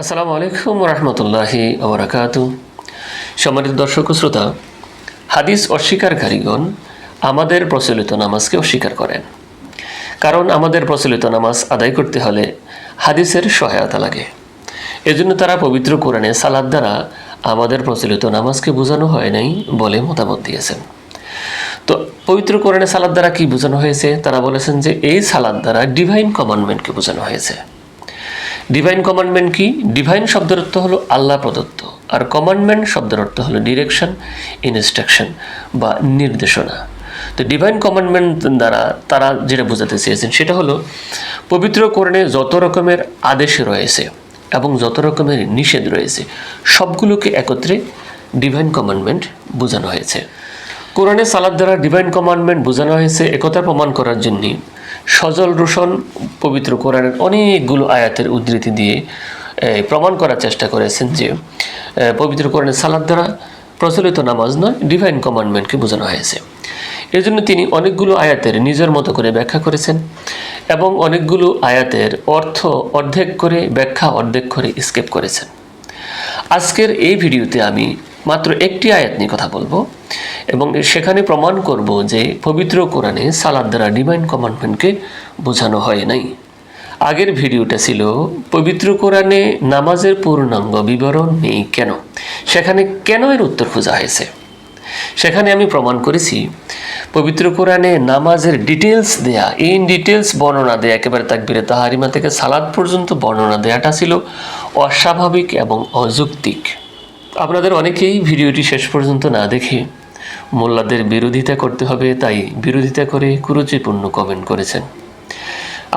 আসসালামু আলাইকুম রহমতুল্লাহি ওবরাকাতু। সম্মানিত দর্শক শ্রোতা, হাদিস অস্বীকারীগণ আমাদের প্রচলিত নামাজকে অস্বীকার করেন। কারণ আমাদের প্রচলিত নামাজ আদায় করতে হলে হাদিসের সহায়তা লাগে। এজন্য তারা পবিত্র কোরআনে সালাদ দ্বারা আমাদের প্রচলিত নামাজকে বোঝানো হয় নাই বলে মতামত দিয়েছেন। তো পবিত্র কোরআনে সালাদ দ্বারা কি বোঝানো হয়েছে? তারা বলেছেন যে এই সালাদ দ্বারা ডিভাইন কমান্ডমেন্টকে বোঝানো হয়েছে। ডিভাইন কমান্ডমেন্ট কি? ডিভাইন শব্দের অর্থ হলো আল্লাহ প্রদত্ত। আর কমান্ডমেন্ট শব্দের অর্থ হলো ডিরেকশন ইনস্ট্রাকশন বা নির্দেশনা। তো ডিভাইন কমান্ডমেন্ট দ্বারা তারা যেটা বোঝাতে চেয়েছেন সেটা হলো, পবিত্র কোরণে যত রকমের আদেশ রয়েছে এবং যত রকমের নিষেধ রয়েছে, সবগুলোকে একত্রে ডিভাইন কমান্ডমেন্ট বোঝানো হয়েছে। কোরআনে সালাদ দ্বারা ডিভাইন কমান্ডমেন্ট বোঝানো হয়েছে একথা প্রমাণ করার জন্যই সজল রোশন পবিত্র কোরআনের অনেকগুলো আয়াতের উদ্ধৃতি দিয়ে প্রমাণ করার চেষ্টা করেছেন যে পবিত্র কোরআনের সালাদ দ্বারা প্রচলিত নামাজ নয় ডিভাইন কমান্ডমেন্টকে বোঝানো হয়েছে। এর জন্য তিনি অনেকগুলো আয়াতের নিজের মতো করে ব্যাখ্যা করেছেন এবং অনেকগুলো আয়াতের অর্থ অর্ধেক করে ব্যাখ্যা অর্ধেক করে স্কেপ করেছেন। আজকের এই ভিডিওতে আমি মাত্র একটি আয়াত নিয়ে কথা বলব এবং সেখানে প্রমাণ করব যে পবিত্র কোরআনে সালাদ দ্বারা ডিভাইন কমান্ডমেন্টকে বোঝানো হয় নাই। আগের ভিডিওটা ছিল, পবিত্র কোরআনে নামাজের পূর্ণাঙ্গ বিবরণ নেই কেন? সেখানে কেন এর উত্তর খোঁজা হয়েছে? সেখানে আমি প্রমাণ করেছি, পবিত্র কোরআনে নামাজের ডিটেলস দেয়া ইন ডিটেলস বর্ণনা দেয়া, একেবারে তাকবিরে তাহারিমা থেকে সালাদ পর্যন্ত বর্ণনা দেয়াটা ছিল অস্বাভাবিক এবং অযৌক্তিক। আপনাদের অনেকেই ভিডিওটি শেষ পর্যন্ত না দেখে মোল্লাদের বিরোধিতা করতে হবে, তাই বিরোধিতা করে কুরুচিপূর্ণ কমেন্ট করেছেন।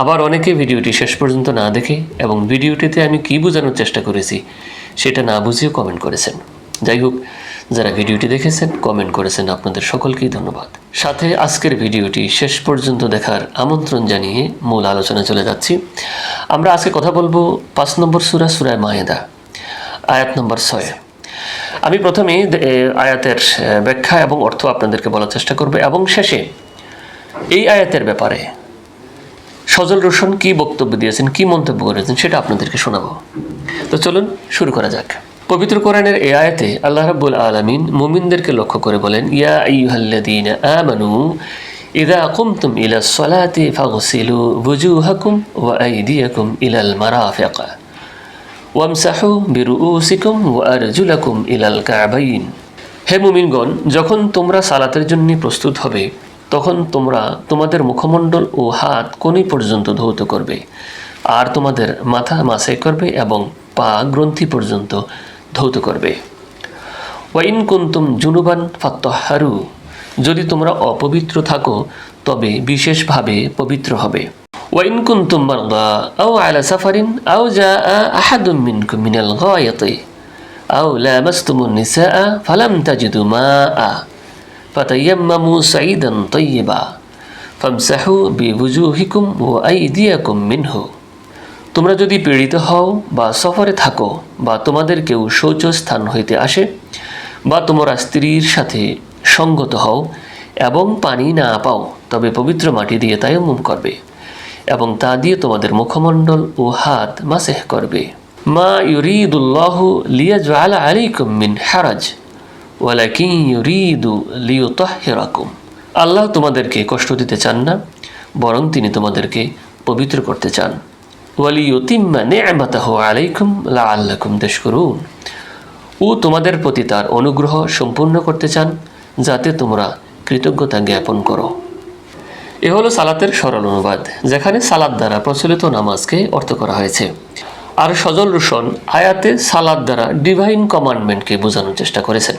আবার অনেকে ভিডিওটি শেষ পর্যন্ত না দেখে এবং ভিডিওটিতে আমি কী বোঝানোর চেষ্টা করেছি সেটা না বুঝেও কমেন্ট করেছেন। যাই হোক, যারা ভিডিওটি দেখেছেন কমেন্ট করেছেন, আপনাদের সকলকেই ধন্যবাদ। সাথে আজকের ভিডিওটি শেষ পর্যন্ত দেখার আমন্ত্রণ জানিয়ে মূল আলোচনা চলে যাচ্ছি। আমরা আজকে কথা বলব পাঁচ নম্বর সুরা সুরায় মায়েদা, আয়াত নম্বর ছয়। আমি প্রথমে আয়াতের ব্যাখ্যা এবং অর্থ আপনাদেরকে বলার চেষ্টা করব এবং শেষে এই আয়াতের ব্যাপারে সজল রোশন কি বক্তব্য দিয়েছেন, কি মন্তব্য করেছেন সেটা আপনাদেরকে শোনাবো। তো চলুন শুরু করা যাক। পবিত্র কোরআনের এ আয়াতে আল্লাহ রাব্বুল আলামিন মুমিনদেরকে লক্ষ্য করে বলেন, ইয়া আইয়ুহাল্লাযীনা আমানু, ইযা কুমতুম ইলা সলাতি ফাগসিলু ওয়ুজুহাকুম ওয়া আইদিয়াকুম ইলাল ওয়ামসাহু বিরুউসিকুম ওয়া আরজুলাকুম ইলাল কাবাইন। হে মুমিনগণ, যখন তোমরা সালাতের জন্য প্রস্তুত হবে, তখন তোমরা তোমাদের মুখমণ্ডল ও হাত কোনি পর্যন্ত ধৌত করবে, আর তোমাদের মাথা মাসাই করবে এবং পা গ্রন্থি পর্যন্ত ধৌত করবে। ওয়াইন কুন্তুম জুনুবান ফাত্তহারু। যদি তোমরা অপবিত্র থাকো, তবে বিশেষভাবে পবিত্র হবে। ওয়াইন কুন্তুম মারদা আও আলা সাফারিন আও জা আহাদুম মিনকুম মিনাল গায়াতি আও লামাস্তুমুন নিসাআ ফালাম তাজিদু ফাতায়াম্মামু সাইদান তাইয়্যিবা ফামসাহু বিওয়ুজুহিকুম ওয়া আইদিয়াকুম মিনহু তোমরা যদি পীড়িত হও বা সফরে থাকো বা তোমাদের কেউ শৌচ স্থান হইতে আসে বা তোমরা স্ত্রীর সাথে সঙ্গত হও এবং পানি না পাও, তবে পবিত্র মাটি দিয়ে তায়াম্মুম করবে। এবং তা দিয়ে তোমাদের মুখমণ্ডল ও হাত মাসেহ করবে। মা ইউরিদুল্লাহু লিয়াজআলা আলাইকুম মিন হারাজ, ওয়ালাকিন ইউরিদু লিউতাহহিরাকুম আল্লাহ তোমাদেরকে কষ্ট দিতে চান না, বরং তিনি তোমাদেরকে পবিত্র করতে চান। ওয়ালিউতিম্মা নি'মাতাহু আলাইকুম লাআল্লাকুম তাশকুরুন। ও তোমাদের প্রতি তার অনুগ্রহ সম্পূর্ণ করতে চান, যাতে তোমরা কৃতজ্ঞতা জ্ঞাপন করো। এ হলো সালাতের সরল অনুবাদ, যেখানে সালাদ দ্বারা প্রচলিত নামাজকে অর্থ করা হয়েছে। আর সজল রোশন আয়াতে সালাদ দ্বারা ডিভাইন কমান্ডমেন্টকে বোঝানোর চেষ্টা করেছেন।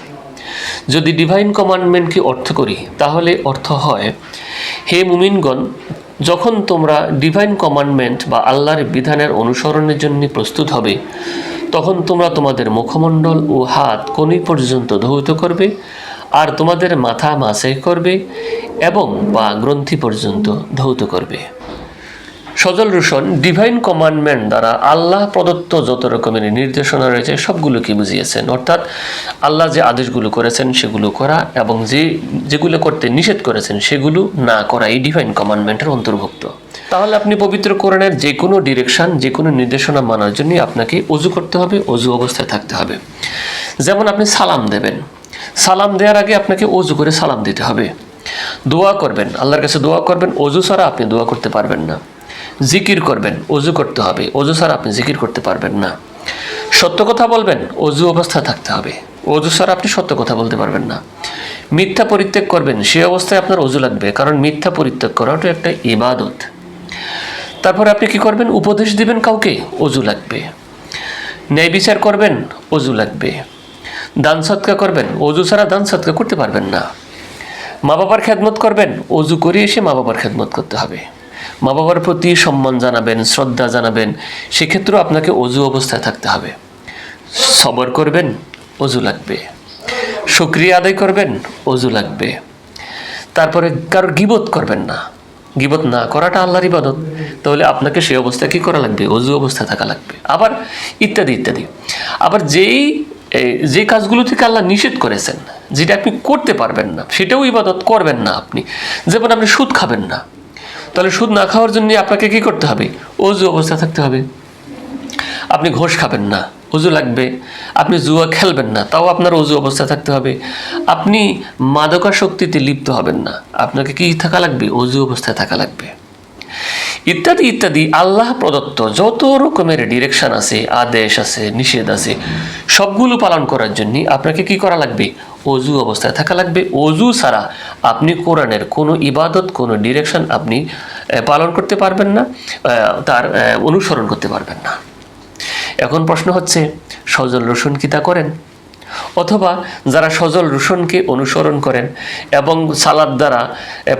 যদি ডিভাইন কমান্ডমেন্টকে অর্থ করি, তাহলে অর্থ হয়, হে মুমিনগণ, যখন তোমরা ডিভাইন কমান্ডমেন্ট বা আল্লাহর বিধানের অনুসরণের জন্য প্রস্তুত হবে, তখন তোমরা তোমাদের মুখমণ্ডল ও হাত কোনি পর্যন্ত ধৌত করবে আর তোমাদের মাথা মাসে করবে এবং বা গ্রন্থি পর্যন্ত ধৌত করবে। সজল রোশন, ডিভাইন কমান্ডমেন্ট দ্বারা আল্লাহ প্রদত্ত যত রকমের নির্দেশনা রয়েছে, সবগুলোকে বুঝিয়েছেন। অর্থাৎ আল্লাহ যে আদেশগুলো করেছেন, সেগুলো করা এবং যে, যেগুলো করতে নিষেধ করেছেন, সেগুলো না করা, এই ডিভাইন কমান্ডমেন্টের অন্তর্ভুক্ত। তাহলে আপনি পবিত্র কোরআনের যে কোনো ডিরেকশন যে কোনো নির্দেশনা মানার জন্য আপনাকে অজু করতে হবে, অজু অবস্থায় থাকতে হবে। যেমন আপনি সালাম দেবেন। সালাম দেওয়ার আগে আপনাকে অজু করে সালাম দিতে হবে। দোয়া করবেন, আল্লাহর কাছে দোয়া করবেন, অজু ছাড়া আপনি দোয়া করতে পারবেন না। জিকির করবেন, অজু করতে হবে, অজু ছাড়া আপনি জিকির করতে পারবেন না। সত্য কথা বলবেন, অজু অবস্থায় থাকতে হবে। অজু ছাড়া আপনি সত্য কথা বলতে পারবেন না। মিথ্যা পরিত্যাগ করবেন, সে অবস্থায় আপনার অজু লাগবে, কারণ মিথ্যা পরিত্যাগ করাটা একটা ইবাদত। তারপর আপনি কি করবেন? উপদেশ দিবেন কাউকে, অজু লাগবে। ন্যায় বিচার করবেন, অজু লাগবে। দান সৎকা করবেন, অজু ছাড়া দান সৎকা করতে পারবেন না। মা বাবার খেদমত করবেন, অজু করে এসে মা বাবার খেদমত করতে হবে। মা বাবার প্রতি সম্মান জানাবেন, শ্রদ্ধা জানাবেন, সেক্ষেত্রেও আপনাকে অজু অবস্থায় থাকতে হবে। সবর করবেন, অজু লাগবে। শুক্রিয়া আদায় করবেন, অজু লাগবে। তারপরে কারোর গিবত করবেন না। গিবত না করাটা আল্লাহর ইবাদত। তাহলে আপনাকে সেই অবস্থায় কী করা লাগবে? অজু অবস্থায় থাকা লাগবে। আবার ইত্যাদি ইত্যাদি। আবার যেই যে কাজগুলো থেকে আল্লাহ নিষেধ করেছেন, যেটা আপনি করতে পারবেন না, সেটাও ইবাদত করবেন না আপনি। যেমন আপনি সুদ খাবেন না, তাহলে সুদ না খাওয়ার জন্য আপনাকে কি করতে হবে? অজু অবস্থায় থাকতে হবে। আপনি ঘোষ খাবেন না, অজু লাগবে। আপনি জুয়া খেলবেন না, তাও আপনার অজু অবস্থায় থাকতে হবে। আপনি মাদকাসক্তিতে লিপ্ত হবেন না, আপনাকে কি থাকা লাগবে? অজু অবস্থায় থাকা লাগবে। ইত্যাদি ইত্যাদি। আল্লাহ প্রদত্ত যত রকমের ডিরেকশন আছে, আদেশ আছে, নিষেধ আছে, সবগুলো পালন করার জন্য আপনাকে কি করা লাগবে? অজু অবস্থায় থাকা লাগবে। অজু ছাড়া আপনি কোরআনের কোনো ইবাদত, কোনো ডিরেকশন আপনি পালন করতে পারবেন না তার অনুসরণ করতে পারবেন না। এখন প্রশ্ন হচ্ছে, সজল রসুন কি তা করেন? অথবা যারা সজল রোশনকে অনুসরণ করেন এবং সালাদ দ্বারা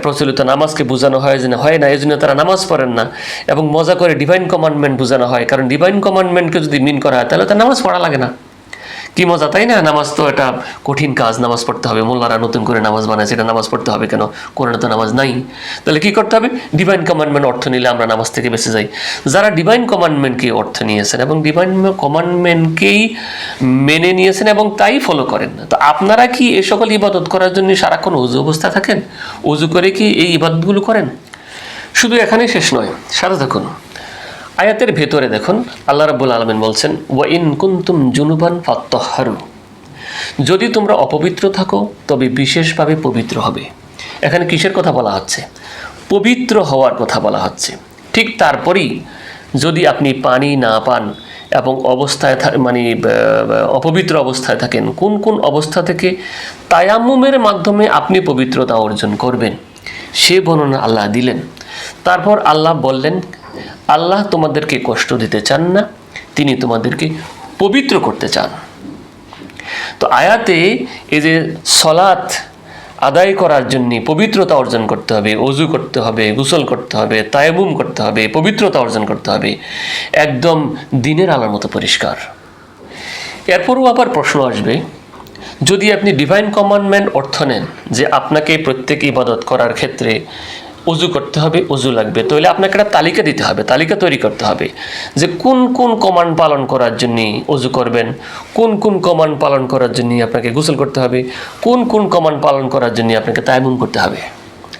প্রচলিত নামাজকে বোঝানো হয় যে হয় না এই জন্য তারা নামাজ পড়েন না এবং মজা করে ডিভাইন কমান্ডমেন্ট বোঝানো হয়। কারণ ডিভাইন কমান্ডমেন্টকে যদি মিন করা হয়, তাহলে তার নামাজ পড়া লাগে না। কি মজা, তাই না? নামাজ তো এটা কঠিন কাজ, নামাজ পড়তে হবে। মোল্লারা নতুন করে নামাজ বানায় এটা নামাজ পড়তে হবে কেন? কোরআনে তো নামাজ নাই। তাহলে কি করতে হবে? ডিভাইন কমান্ডমেন্ট অর্থ নিলে আমরা নামাজ থেকে বেঁচে যাই। যারা ডিভাইন কমান্ডমেন্টকে অর্থ নিয়েছেন এবং ডিভাইন কমান্ডমেন্টকেই মেনে নিয়েছেন এবং তাই ফলো করেন, তো আপনারা কি এই সকল ইবাদত করার জন্য সারাক্ষণ উজু অবস্থায় থাকেন? উজু করে কি এই ইবাদতগুলো করেন? শুধু এখানেই শেষ নয় সাথে থাকুন আয়াতের ভেতরে দেখুন, আল্লাহ রাব্বুল আলমিন বলছেন, ওয়া ইন কুন্তুম জুনুবান ফাত্তাহারু যদি তোমরা অপবিত্র থাকো, তবে বিশেষভাবে পবিত্র হবে। এখানে কিসের কথা বলা হচ্ছে? পবিত্র হওয়ার কথা বলা হচ্ছে। ঠিক তারপরেই যদি আপনি পানি না পান এবং অবস্থায় মানে অপবিত্র অবস্থায় থাকেন, কোন কোন অবস্থা থেকে তায়াম্মুমের মাধ্যমে আপনি পবিত্রতা অর্জন করবেন, সে বর্ণনা আল্লাহ দিলেন। তারপর আল্লাহ বললেন আল্লাহ তোমাদেরকে কষ্ট দিতে চান না, তিনি তোমাদেরকে পবিত্র করতে চান। তো আয়াতে এই যে সলাৎ আদায় করার জন্য পবিত্রতা অর্জন করতে হবে, অজু করতে হবে, গোসল করতে হবে তায়াবুম করতে হবে, পবিত্রতা অর্জন করতে হবে, একদম দিনের আলোর মতো পরিষ্কার। এরপরও আবার প্রশ্ন আসবে, যদি আপনি ডিভাইন কমান্ডমেন্ট অর্থ নেন যে আপনাকে প্রত্যেক ইবাদত করার ক্ষেত্রে অজু করতে হবে অজু লাগবে। তাহলে আপনাকে একটা তালিকা দিতে হবে, তালিকা তৈরি করতে হবে যে কোন কোন কমান্ড পালন করার জন্য অজু করবেন, কোন কোন কমান্ড পালন করার জন্য আপনাকে গোসল করতে হবে, কোন কোন কমান্ড পালন করার জন্য আপনাকে তায়ামুম করতে হবে।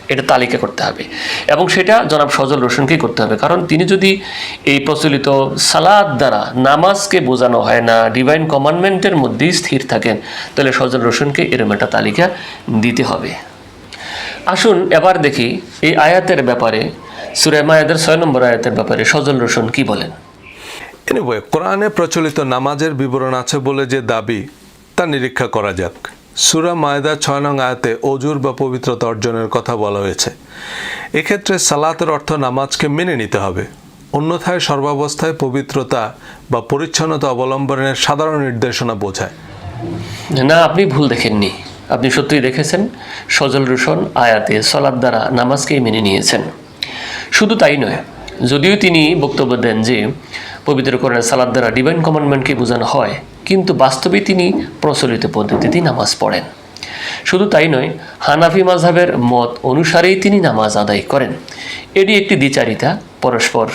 এটা তালিকা করতে হবে। এবং সেটা জনাব সজল রোশনকেই করতে হবে। কারণ তিনি যদি এই প্রচলিত সালাদ দ্বারা নামাজকে বোঝানো হয় না ডিভাইন কমান্ডমেন্টের মধ্যেই স্থির থাকেন, তাহলে সজল রোশনকে এরম একটা তালিকা দিতে হবে। আসুন এবার দেখি এই আয়াতের ব্যাপারে সুরে মায়াদের ছয় নম্বর আয়াতের ব্যাপারে সজল রোশন কি বলেন? এনিওয়ে কোরআনে প্রচলিত নামাজের বিবরণ আছে বলে যে দাবি তা নিরীক্ষা করা যাক। সুরা মায়দা ছয় নং আয়াতে অজুর বা পবিত্রতা অর্জনের কথা বলা হয়েছে। এক্ষেত্রে সালাতের অর্থ নামাজকে মেনে নিতে হবে। অন্যথায় সর্বাবস্থায় পবিত্রতা বা পরিচ্ছন্নতা অবলম্বনের সাধারণ নির্দেশনা বোঝায়। না আপনি ভুল দেখেননি। আপনি সত্যিই দেখেছেন? সজল রোশন আয়াতে সলাদ দ্বারা নামাজকেই মেনে নিয়েছেন। শুধু তাই নয়, যদিও তিনি বক্তব্য দেন যে, পবিত্র কোরআনের সালাদ দ্বারা ডিভাইন কমান্ডমেন্টকে বোঝানো হয়, কিন্তু বাস্তবে তিনি প্রচলিত পদ্ধতিতেই নামাজ পড়েন। শুধু তাই নয়, হানাফি মাঝহের মত অনুসারেই তিনি নামাজ আদায় করেন। এটি একটি দ্বিচারিতা, পরস্পর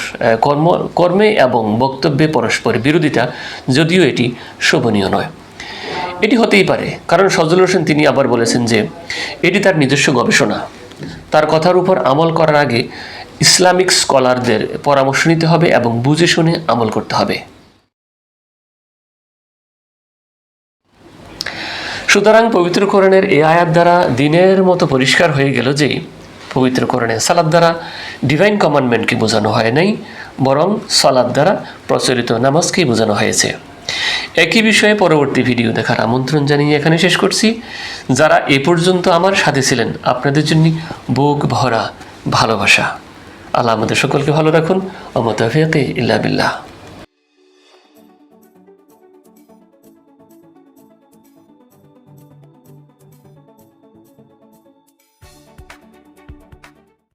কর্ম, কর্মে এবং বক্তব্যে পরস্পর বিরোধিতা, যদিও এটি শোভনীয় নয়। এটি হতেই পারে। কারণ সজল হোসেন তিনি আবার বলেছেন যে, এটি তার নিজস্ব গবেষণা। তার কথার উপর আমল করার আগে ইসলামিক স্কলারদের পরামর্শ নিতে হবে এবং বুঝে শুনে আমল করতে হবে। সুতরাং পবিত্র কোরআনের এই আয়াত দ্বারা দিনের মতো পরিষ্কার হয়ে গেল যে, পবিত্র কোরআনে সালাদ দ্বারা ডিভাইন কমান্ডমেন্টকে বোঝানো হয় নাই, বরং সালাদ দ্বারা প্রচলিত নামাজকেই বোঝানো হয়েছে। একই বিষয়ে পরবর্তী ভিডিও দেখার আমন্ত্রণ জানিয়ে এখানে শেষ করছি। যারা এ পর্যন্ত আমার সাথে ছিলেন, আপনাদের জন্য বুক ভরা, ভালোবাসা। আল্লাহ আমাদের সকলকে ভালো রাখুন। অমতাফিয়াকে ইল্লা বিল্লাহ।